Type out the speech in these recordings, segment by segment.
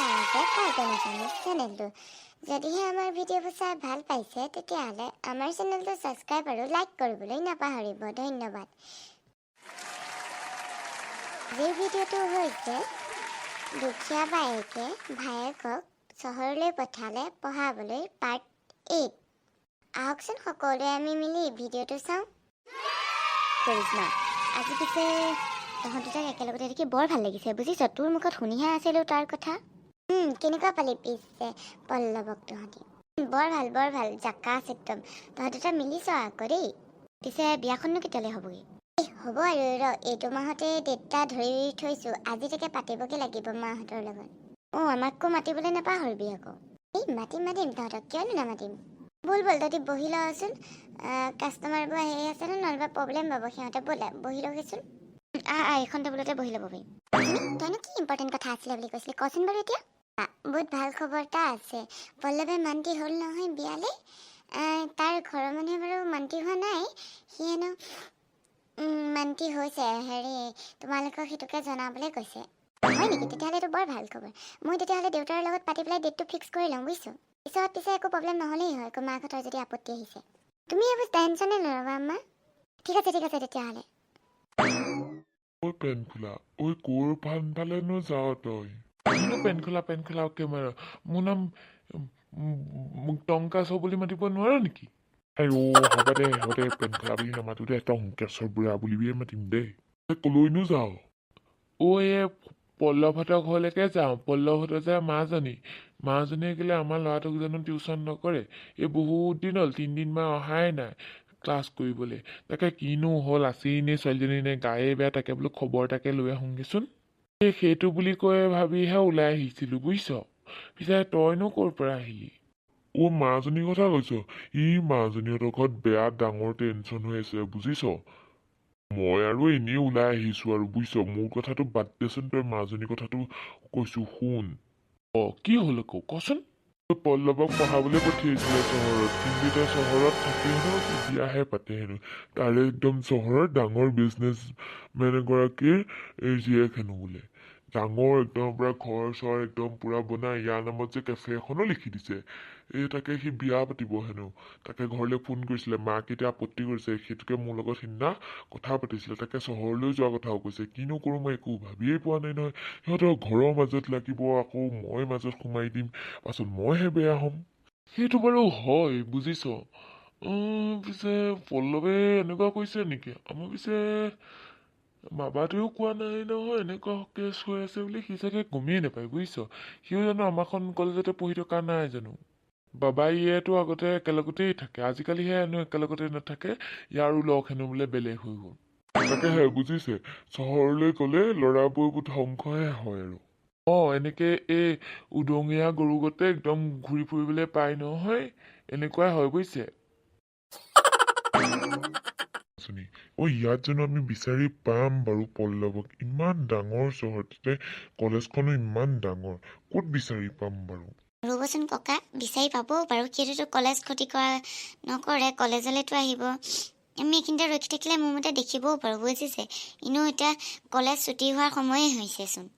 চাই আছে cartoon Assamese চেনেলটো যদিহে আমাৰ ভিডিঅ'বোৰ চাই ভাল পাইছে তেতিয়াহ'লে আমাৰ চেনেলটো ছাবস্ক্ৰাইব আৰু লাইক কৰিবলৈ নাপাহৰিব ধন্যবাদ আজিৰ ভিডিঅ'টো হৈছে দুখীয়া বায়েকে ভায়েকক চহৰলৈ পঠালে পঢ়াবলৈ পাৰ্ট এইট আহকচোন সকলোৱে আমি মিলি ভিডিঅ'টো চাওঁ কৰিশ্মা আজি পিছে তহঁত দুটাক একেলগতে দেখি বৰ ভাল লাগিছে বুজিছ তোৰ মুখত শুনিহে আছিলোঁ তাৰ কথা কেনেকুৱা পালি পিছে? পল্লৱক তহঁতি। বৰ ভাল বৰ ভাল জাকাচ একদম তহঁত দুটা মিলিছ আকৌ দেই। পিছে বিয়াখননো কেতিয়ালৈ হ'বগৈ? হ'ব আৰু ৰ এইটো মাহতে ডেটটা ধৰি থৈছোঁ। আজি তাকে পাতিবগৈ লাগিব মাহঁতৰ লগত। অঁ আমাকো মাতিবলৈ নাপাহৰিবি আকৌ। এই মাতিম মাতিম তহঁতক কিয়নো নামাতিম? ব'ল ব'ল তহঁতি বহি লচোন কাষ্টমাৰবোৰ আহি আছে ন নহ'লে প্ৰব্লেম পাব সিহঁতে ব'ল বহি লওঁগৈচোন। আহ আহ এইখন টেবুলতে বহি ল'ব পাৰিম তইনো কি ইম্পৰ্টেণ্ট কথা আছিলে বুলি কৈছিলি? কচোন বাৰু এতিয়া। বহুত ভাল খবৰ এটা আছে। পল্লৱে মান্তি হ'ল নহয় বিয়ালে। তাৰ ঘৰৰ মানুহে বাৰু মান্তি হোৱা নাই। সি হেনো মান্তি হৈছে। হেৰি তোমালোকক সেইটোকে জনাবলৈ কৈছে। হয় নেকি? তেতিয়াহ'লেতো বৰ ভাল খবৰ। মই তেতিয়াহ'লে দেউতাৰ লগত পাতি পেলাই ডেটটো ফিক্স কৰি লওঁ বুজিছোঁ? পিছত পিছে একো প্ৰব্লেম নহ'লেই হয়। একো মাকহঁতৰ যদি আপত্তি আহিছে। তুমি এইবোৰ টেনশ্যনে নল'বা আম্মা? ঠিক আছে ঠিক আছে তেতিয়াহ'লে। ঐ পেন ঐ ক'ৰ ফানফালেনো যাৱ তই? কিনো পেন খোলা পেন খোলা কেমেৰা মোৰ নাম মোক টংকাছ বুলি মাতিব নোৱাৰ নেকি হ'ব দে হ'ব দে পেন খোলা বুলি নামাতো দে টংকেশ্বৰ বুঢ়া বুলিবিয়ে মাতিম তই কলৈনো যাৱ ঐ এই পল্লৱহঁতৰ ঘৰলৈকে যাওঁ পল্লৱহঁতৰ যে মাজনী মাজনীয়ে কেলে আমাৰ ল'ৰাটোক জানো টিউশ্যন নকৰে এই বহুত দিন হ'ল তিনিদিনমান অহাই নাই ক্লাছ কৰিবলৈ তাকে কিনো হ'ল আছেই নে ছোৱালীজনী নে গায়ে বেয়া তাকে বোলো খবৰ এটাকে লৈ আহোঁগৈচোন সেইটো বুলি কৈ ভাবিহে ওলাই আহিছিলোঁ বুজিছ? পিছে তইনো ক'ৰ পৰা আহিলি? অ' মাজনীৰ কথা কৈছ। ই মাজনীহঁতৰ ঘৰত বেয়া ডাঙৰ টেনশ্যন হৈ আছে বুজিছ? মই আৰু এনেই ওলাই আহিছোঁ আৰু বুজিছ? মোৰ কথাটো বাদ দেচোন তই মাজনীৰ কথাটো কৈছোঁ শুন। অ কি হ'ল আকৌ? কচোন। তই পল্লৱক পঢ়াবলৈ পঠিয়াইছিলে চহৰত কিন্তু এতিয়া চহৰত থাকি হেনো বিয়াহে পাতে হেনো তাৰে একদম চহৰৰ ডাঙৰ বিজনেছ মেন এগৰাকীৰ জীয়েক হেনো বোলে। ডাঙৰ একদম পূৰা ঘৰ চৰ একদম পূৰা বনাই ইয়াৰ নামত যে কেফে এখনো লিখি দিছে। এই তাকে সি বিয়া পাতিব হেনো। তাকে ঘৰলৈ ফোন কৰিছিলে মাকে এতিয়া আপত্তি কৰিছে সেইটোকে মোৰ লগত সিদিনা কথা পাতিছিলে তাকে চহৰলৈ যোৱা কথাও কৈছে। কিনো কৰোঁ মই একো ভাবিয়েই পোৱা নাই নহয়। সিহঁতৰ ঘৰৰ মাজত লাগিব আকৌ মই মাজত সোমাই দিম পাছত মইহে বেয়া হ'ম। সেইটো বাৰু হয় বুজিছ। পিছে পল্লৱে এনেকুৱা কৈছে নেকি? আমাৰ পিছে বাবাটোৱেও কোৱা নাই নহয় এনেকুৱা কেছ হৈ আছে বুলি সি চাগে গমেই নাপায় বুজিছ সিও জানো আমাৰখন কলেজতে পঢ়ি থকা নাই জানো বাবাই একেলগতেই থাকে আজিকালিহে হেনো একেলগতে নাথাকে ইয়াৰো লগ হেনো বোলে বেলেগ হৈ গ'ল তাকেহে বুজিছে চহৰলৈ গ'লে ল'ৰাবোৰ ধ্বংসহে হয় আৰু অঁ এনেকে এই উদঙীয়া গৰুগতে একদম ঘূৰি ফুৰিবলৈ পায় নহয় এনেকুৱাই হয় বুজিছে আঁচনি অ ইয়াত জানো আমি বিচাৰি পাম বাৰু পল্লৱক। ইমান ডাঙৰ চহৰ তাতে কলেজখনো ইমান ডাঙৰ। ক'ত বিচাৰি পাম বাৰু? ৰ'বচোন ককা বিচাৰি পাবও পাৰোঁ সেইটোতো কলেজ ক্ষতি কৰা নকৰে কলেজলৈতো আহিব। আমি এইখিনিতে ৰখি থাকিলে মোৰ মতে দেখিবও পাৰোঁ বুজিছে? এনেও এতিয়া কলেজ ছুটি হোৱাৰ সময়েই হৈছেচোন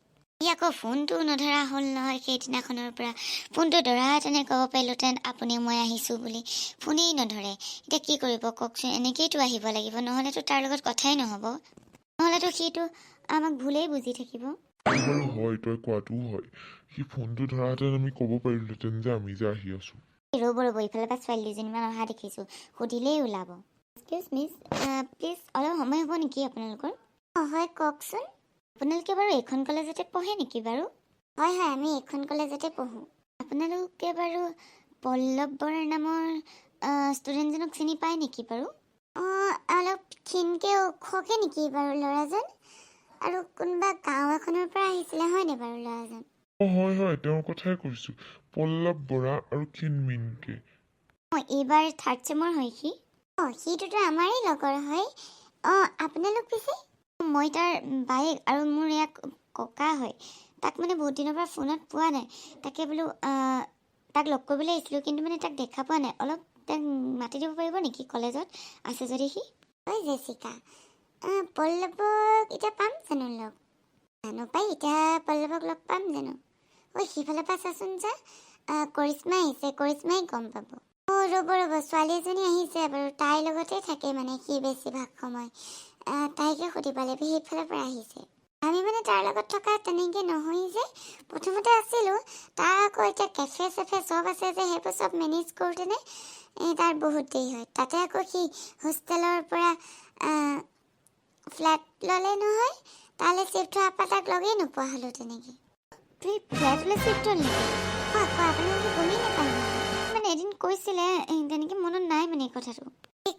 ই আকৌ ফোনটো নধৰা হ'ল নহয় সেইদিনাখনৰ পৰা। ফোনটো ধৰাহেঁতেনে ক'ব পাৰিলোঁহেঁতেন আপুনি মই আহিছোঁ বুলি। ফোনেই নধৰে। এতিয়া কি কৰিব কওকচোন এনেকেইতো আহিব লাগিব নহ'লেতো তাৰ লগত কথাই নহ'ব। নহ'লেতো সিটো আমাক ভুলেই বুজি থাকিব। বাৰু হয় তই কোৱাটোও হয়। সি ফোনটো ধৰাহেঁতেন আমি ক'ব পাৰিলোহেঁতেন যে আমি যে আহি আছোঁ। ৰ'ব ৰ'ব ইফালৰ পৰা ছোৱালী দুজনীমান অহা দেখিছোঁ। সুধিলেই ওলাব। এক্সকিউজ মিছ প্লিজ অলপ সময় হ'ব নেকি আপোনালোকৰ? অঁ হয় কওকচোন। আপোনালোকে বাৰু এইখন কলেজতে পঢ়ে নেকি বাৰু? হয় হয় আমি এইখন কলেজতে পঢ়োঁ। আপোনালোকে বাৰু পল্লৱ বৰা নামৰ ষ্টুডেণ্টজনক চিনি পায় নেকি বাৰু? অঁ অলপ ক্ষীণকৈ ওখকৈ নেকি বাৰু ল'ৰাজন? আৰু কোনোবা গাঁও এখনৰ পৰা আহিছিলে হয়নে বাৰু ল'ৰাজন? অ হয় হয় তেওঁৰ কথাই কৈছোঁ পল্লৱ বৰা আৰু ক্ষীণমিনকে অঁ এইবাৰ থাৰ্ড চেমৰ হয় সি? অঁ সিটোতো আমাৰেই লগৰ হয়। অঁ আপোনালোক পিছে? মই তাৰ বায়েক আৰু মোৰ ইয়াক ককা হয়। তাক মানে বহুত দিনৰ পৰা ফোনত পোৱা নাই। তাকে বোলো তাক লগ কৰিবলৈ আহিছিলোঁ কিন্তু মানে তাক দেখা পোৱা নাই। অলপ তাক মাতি দিব পাৰিব নেকি কলেজত? আছে যদি সি? হয় জেচিকা পল্লৱক এতিয়া পাম জানো লগ? জানো পাই এতিয়া পল্লৱক লগ পাম জানো? ঐ সিফালৰ পৰা চাচোন যা। কৰিশ্মা আহিছে কৰিশ্মাই গম পাব। অ' ৰ'ব ৰ'ব ছোৱালী এজনী আহিছে বাৰু তাইৰ লগতে থাকে মানে সি বেছিভাগ সময়। তাইকে সুধিব লাগিব সেইফালৰ পৰা আহিছে। আমি মানে তাৰ লগত থকা তেনেকৈ নহয় যে প্ৰথমতে আছিলোঁ তাৰ আকৌ এতিয়া কেফে চেফে চব আছে যে সেইবোৰ চব মেনেজ কৰোঁতেনে তাৰ বহুত দেৰি হয়। তাতে আকৌ সি হোষ্টেলৰ পৰা ফ্লেট ল'লে নহয় তালৈ চিফ্ট হোৱাৰ পৰা তাক লগেই নোপোৱা হ'লোঁ তেনেকৈ। তুমি ফ্লেটলৈ চিফ্ট হ'ল নেকি? কোৱা আপোনালোকে গমেই নেকি? মানে এদিন কৈছিলে তেনেকৈ মনত নাই মানে কথাটো।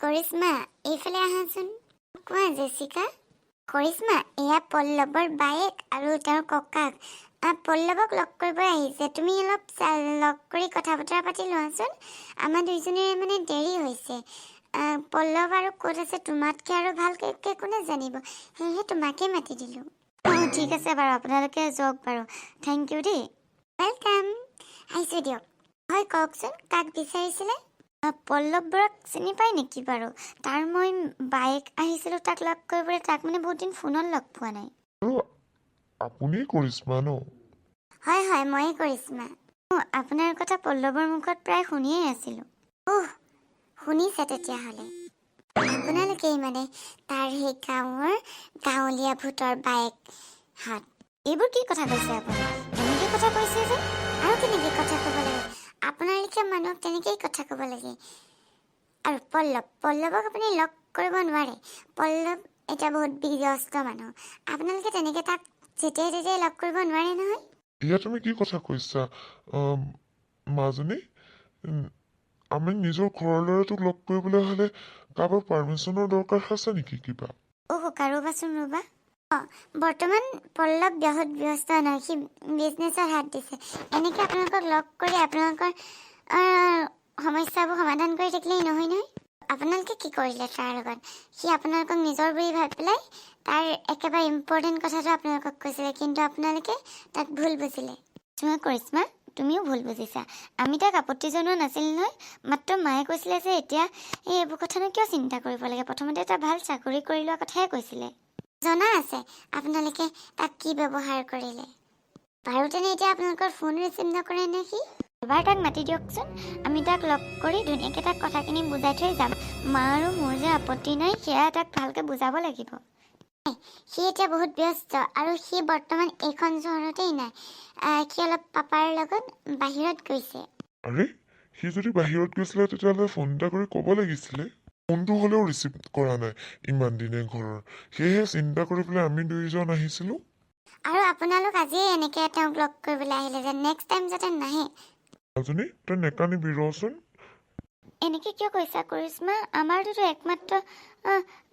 কৰিশ্মা এইফালে আহাচোন। কোৱা জেচিকা কৰিশ্মা এয়া পল্লৱৰ বায়েক আৰু তেওঁৰ ককাক। পল্লৱক লগ কৰিব আহিছে। তুমি অলপ লগ কৰি কথা বতৰা পাতি লোৱাচোন। আমাৰ দুইজনীৰে মানে দেৰি হৈছে। পল্লৱ আৰু ক'ত আছে? তোমাতকৈ আৰু ভালকৈ কোনে জানিব। সেয়েহে তোমাকে মাতি দিলোঁ। অঁ ঠিক আছে বাৰু। আপোনালোকে যাওক বাৰু। থেংক ইউ দেই। ৱেলকাম। আহিছোঁ দিয়ক। হয় কওকচোন কাক বিচাৰিছিলে? পল্লৱ বৰাক চিনি পায় নেকি বাৰু? তাৰ মই বাইক আহিছিলোঁ তাক লগ কৰিবলৈ তাক মানে বহুত দিন ফোনত লগ পোৱা নাই। আপুনি কৰিশ্মা ন? হয় হয় ময়ে কৰিশ্মা আপোনাৰ কথা পল্লৱৰ মুখত প্ৰায় শুনিয়ে আছিলোঁ। ওহ শুনিছে তেতিয়াহ'লে। আপোনালোকেই মানে তাৰ সেই গাঁৱৰ গাঁৱলীয়া ভূতৰ বায়েক হাত এইবোৰ কি কথা কৈছে আপুনি? এনেকৈ কথা কৈছে যে? আৰু কেনেকৈ কথা লেখীয়া মানুহক তেনেকেই কথা ক'ব লাগে। আৰু পল্লৱ পল্লৱক আপুনি লগ কৰিব নোৱাৰে। পল্লৱ এতিয়া বহুত ব্যস্ত মানুহ। আপোনালোকে তেনেকৈ তাক যেতিয়াই তেতিয়াই লগ কৰিব নোৱাৰে নহয়। এয়া তুমি কি কথা কৈছা? মাজনী? আমি নিজৰ ঘৰৰ ল'ৰাটোক লগ কৰিবলৈ হ'লে কাৰোবাৰ পাৰ্মিশ্যনৰ দৰকাৰ আছে নেকি কিবা? অহ কাৰোবাচোন ৰ'বা। অঁ বৰ্তমান পল্লৱ বহুত ব্যস্ত নহয় সি বিজনেছত হাত দিছে এনেকৈ আপোনালোকক লগ কৰি আপোনালোকৰ সমস্যাবোৰ সমাধান কৰি থাকিলেই নহয় নহয় আপোনালোকে কি কৰিলে তাৰ লগত সি আপোনালোকক নিজৰ বুলি ভাবি পেলাই তাৰ একেবাৰে ইম্পৰ্টেণ্ট কথাটো আপোনালোকক কৈছিলে কিন্তু আপোনালোকে তাক ভুল বুজিলে তোমাৰ কৰিশ্মা তুমিও ভুল বুজিছা আমি তাক আপত্তি জনোৱা নাছিল নহয় মাত্ৰ মায়ে কৈছিলে যে এতিয়া এই এইবোৰ কথানো কিয় চিন্তা কৰিব লাগে প্ৰথমতে এটা ভাল চাকৰি কৰি লোৱা কথাই কৈছিলে জনা আছে। আপোনালোকে তাক কি ব্যৱহাৰ কৰিলে? বাৰু তেনে এতিয়া আপোনালোকৰ ফোন ৰিচিভ নকৰে নে সি এবাৰ তাক মাতি দিয়কচোন। আমি তাক লগ কৰি ধুনীয়াকৈ তাক কথাখিনি বুজাই থৈ যাম। মা আৰু মোৰ যে আপত্তি নাই সেয়া তাক ভালকৈ বুজাব লাগিব। সি এতিয়া বহুত ব্যস্ত আৰু সি বৰ্তমান এইখন চহৰতেই নাই। সি অলপ পাপাৰ লগত বাহিৰত গৈছে। আৰে সি যদি বাহিৰত গৈছিলে তেতিয়াহ'লে ফোন এটা কৰি ক'ব লাগিছিলে। ফোনটো হ'লেও ৰিচিভ কৰা নাই। ইমান দিনে ঘৰৰ। সেয়েহে চিন্তা কৰি পেলাই আমি দুয়োজন আহিছিলোঁ। আৰু আপোনালোক আজিয়ে এনেকৈ তেওঁক লগ কৰিবলৈ আহিলে যে নেক্সট টাইম যাতে নাহে। মাজনী তই নেকানিবি ৰচোন। এনেকে কিয় কৈছা কৰিশ্মা? আমাৰটোতো একমাত্ৰ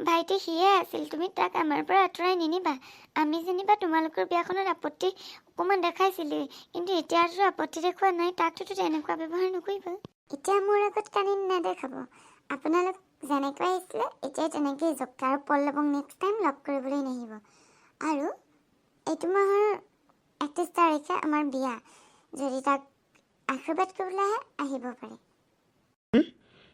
ভাইটি সিয়ে আছিল। তুমি তাক আমাৰ পৰা আঁতৰাই নিনিবা। আমি যেনিবা তোমালোকৰ বিয়াখনত আপত্তি অকণমান দেখাইছিলোঁৱেই কিন্তু এতিয়াতো আপত্তি দেখুওৱা নাই। তাকটোতো তেনেকুৱা ব্যৱহাৰ নকৰিবা। এতিয়া মোৰ আগত কানি নেদেখাব। আপোনালোক যেনেকৈ আহিছিলে এতিয়া তেনেকৈয়ে যাওক। আৰু পল্লৱক নেক্সট টাইম লগ কৰিবলৈ নাহিব। আৰু এইটো মাহৰ একত্ৰিছ তাৰিখে আমাৰ বিয়া। যদি তাক আশীৰ্বাদ কৰিবলৈ আহে আহিব পাৰে।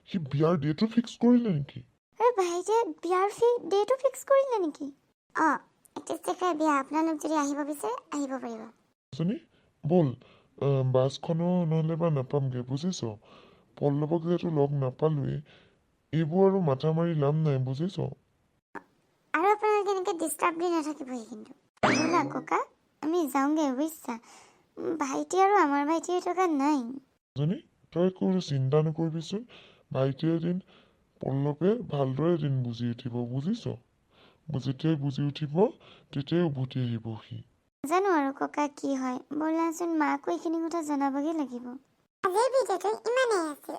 সি বিয়াৰ ডেটো ফিক্স কৰিলে নেকি? এই ভাইটিয়ে বিয়াৰ ফি ডেটো ফিক্স কৰিলে নেকি? অঁ একত্ৰিছ তাৰিখে বিয়া। আপোনালোক যদি আহিব বিচাৰে আহিব পাৰিব। মাজনী ব'ল বাছখনো নহ'লে বা নাপামগৈ বুজিছ? পল্লৱক যিহেতু লগ নাপালোৱেই এইবোৰ আৰু মাথা মাৰি লাভ নাই বুজিছ আৰু আপোনালোকে এনেকৈ ডিষ্টাৰ্ব দি নাথাকিবহি কিন্তু ব'লা ককা আমি যাওঁগৈ বুজিছা ভাইটি আৰু আমাৰ ভাইটিয়ে থকা নাই মাজনী তই একো চিন্তা নকৰিবিচোন ভাইটিয়ে এদিন পল্লৱে ভালদৰে এদিন বুজি উঠিব বুজিছ যেতিয়াই বুজি উঠিব তেতিয়াই উভতি আহিব সি জানো আৰু ককা কি হয় ব'লাচোন মাকো এইখিনি কথা জনাবগৈ লাগিব আজিৰ ভিডিঅ'টো ইমানেই আছিল